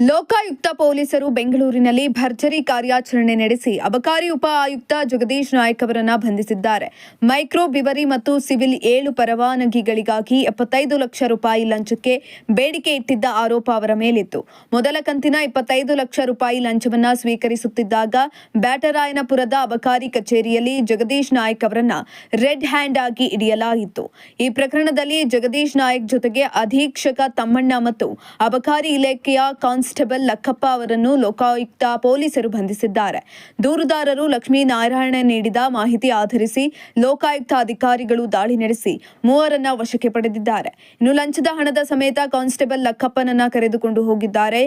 ಲೋಕಾಯುಕ್ತ ಪೊಲೀಸರು ಬೆಂಗಳೂರಿನಲ್ಲಿ ಭರ್ಜರಿ ಕಾರ್ಯಾಚರಣೆ ನಡೆಸಿ ಅಬಕಾರಿ ಉಪ ಆಯುಕ್ತ ಜಗದೀಶ್ ನಾಯಕ್ ಅವರನ್ನ ಬಂಧಿಸಿದ್ದಾರೆ. ಮೈಕ್ರೋ ಬಿವರಿ ಮತ್ತು ಸಿವಿಲ್ ಏಳು ಪರವಾನಗಿಗಳಿಗಾಗಿ ಎಪ್ಪತ್ತೈದು ಲಕ್ಷ ರೂಪಾಯಿ ಲಂಚಕ್ಕೆ ಬೇಡಿಕೆ ಇಟ್ಟಿದ್ದ ಆರೋಪ ಅವರ ಮೇಲಿತ್ತು. ಮೊದಲ ಕಂತಿನ ಇಪ್ಪತ್ತೈದು ಲಕ್ಷ ರೂಪಾಯಿ ಲಂಚವನ್ನ ಸ್ವೀಕರಿಸುತ್ತಿದ್ದಾಗ ಬ್ಯಾಟರಾಯನಪುರದ ಅಬಕಾರಿ ಕಚೇರಿಯಲ್ಲಿ ಜಗದೀಶ್ ನಾಯಕ್ ಅವರನ್ನ ರೆಡ್ ಹ್ಯಾಂಡ್ ಆಗಿ ಇಡಿಯಲಾಗಿತ್ತು ಈ ಪ್ರಕರಣದಲ್ಲಿ ಜಗದೀಶ್ ನಾಯಕ್ ಜೊತೆಗೆ ಅಧೀಕ್ಷಕ ತಮ್ಮಣ್ಣ ಮತ್ತು ಅಬಕಾರಿ ಇಲಾಖೆಯ ಕಾನ್ಸ್ಟೇಬಲ್ ಲಕ್ಕಪ್ಪ ಅವರನ್ನು ಲೋಕಾಯುಕ್ತ ಪೊಲೀಸರು ಬಂಧಿಸಿದ್ದಾರೆ. ದೂರುದಾರರು ಲಕ್ಷ್ಮೀನಾರಾಯಣ ನೀಡಿದ ಮಾಹಿತಿ ಆಧರಿಸಿ ಲೋಕಾಯುಕ್ತ ಅಧಿಕಾರಿಗಳು ದಾಳಿ ನಡೆಸಿ ಮೂವರನ್ನ ವಶಕ್ಕೆ ಪಡೆದಿದ್ದಾರೆ. ಇನ್ನು ಲಂಚದ ಹಣದ ಸಮೇತ ಕಾನ್ಸ್ಟೇಬಲ್ ಲಕ್ಕಪ್ಪನನ್ನ ಕರೆದುಕೊಂಡು ಹೋಗಿದ್ದಾರೆ.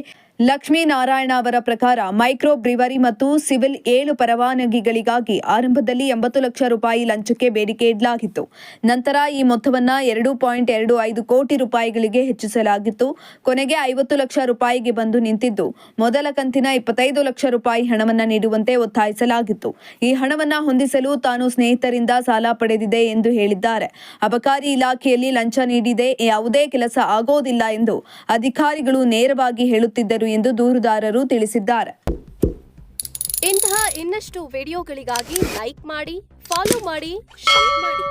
ಲಕ್ಷ್ಮೀನಾರಾಯಣ ಅವರ ಪ್ರಕಾರ ಮೈಕ್ರೋ ಬ್ರಿವರಿ ಮತ್ತು ಸಿವಿಲ್ ಏಳು ಪರವಾನಗಿಗಳಿಗಾಗಿ ಆರಂಭದಲ್ಲಿ ಎಂಬತ್ತು ಲಕ್ಷ ರೂಪಾಯಿ ಲಂಚಕ್ಕೆ ಬೇಡಿಕೆ ಇಡಲಾಗಿತ್ತು. ನಂತರ ಈ ಮೊತ್ತವನ್ನು ಎರಡು ಪಾಯಿಂಟ್ ಎರಡು ಐದು ಕೋಟಿ ರೂಪಾಯಿಗಳಿಗೆ ಹೆಚ್ಚಿಸಲಾಗಿತ್ತು. ಕೊನೆಗೆ ಐವತ್ತು ಲಕ್ಷ ರೂಪಾಯಿಗೆ ಬಂದು ನಿಂತಿದ್ದು. ಮೊದಲ ಕಂತಿನ ಇಪ್ಪತ್ತೈದು ಲಕ್ಷ ರೂಪಾಯಿ ಹಣವನ್ನು ನೀಡುವಂತೆ ಒತ್ತಾಯಿಸಲಾಗಿತ್ತು. ಈ ಹಣವನ್ನು ಹೊಂದಿಸಲು ತಾನು ಸ್ನೇಹಿತರಿಂದ ಸಾಲ ಪಡೆದಿದೆ ಎಂದು ಹೇಳಿದ್ದಾರೆ. ಅಬಕಾರಿ ಇಲಾಖೆಯಲ್ಲಿ ಲಂಚ ನೀಡಿದೆ. ಯಾವುದೇ ಕೆಲಸ ಆಗೋದಿಲ್ಲ ಎಂದು ಅಧಿಕಾರಿಗಳು ನೇರವಾಗಿ ಹೇಳುತ್ತಿದ್ದರು. ಎಂದು ದೂರುದಾರರು ತಿಳಿಸಿದ್ದಾರೆ. ಇಂತಹ ಇನ್ನಷ್ಟು ವಿಡಿಯೋಗಳಿಗಾಗಿ ಲೈಕ್ ಮಾಡಿ ಫಾಲೋ ಮಾಡಿ ಶೇರ್ ಮಾಡಿ.